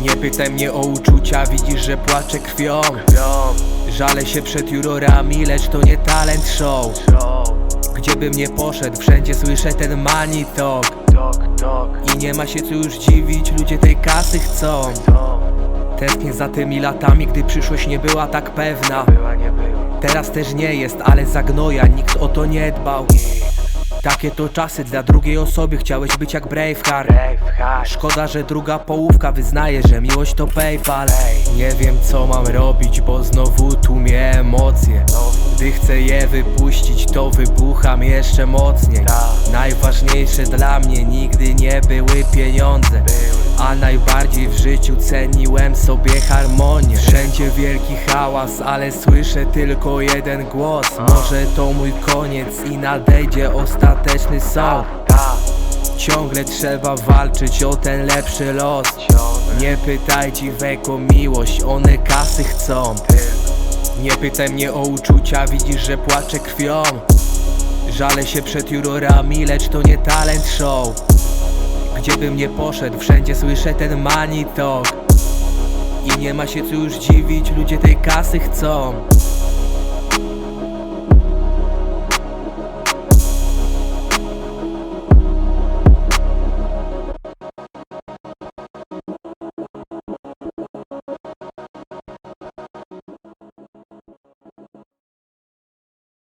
Nie pytaj mnie o uczucia, widzisz, że płaczę krwią. Żalę się przed jurorami, lecz to nie talent show. Gdzie bym nie poszedł, wszędzie słyszę ten money talk. I nie ma się co już dziwić, ludzie tej kasy chcą. Tęsknię za tymi latami, gdy przyszłość nie była tak pewna. Teraz też nie jest, ale za gnoja nikt o to nie dbał. Takie to czasy, dla drugiej osoby chciałeś być jak Braveheart. Szkoda, że druga połówka wyznaje, że miłość to Paypal. Nie wiem co mam robić, bo znowu tłumię emocje. Gdy chcę je wypuścić, to wybucham jeszcze mocniej. Najważniejsze dla mnie nigdy nie były pieniądze A najbardziej w życiu ceniłem sobie harmonię Wszędzie wielki hałas, ale słyszę tylko jeden głos. Może to mój koniec i nadejdzie ostateczny sąd Ciągle trzeba walczyć o ten lepszy los. Nie pytajcie weko miłość, one kasy chcą. Nie pytaj mnie o uczucia, widzisz, że płaczę krwią. Żalę się przed jurorami, lecz to nie talent show. Gdziebym nie poszedł, wszędzie słyszę ten money talk nie ma się co już dziwić, ludzie tej kasy chcą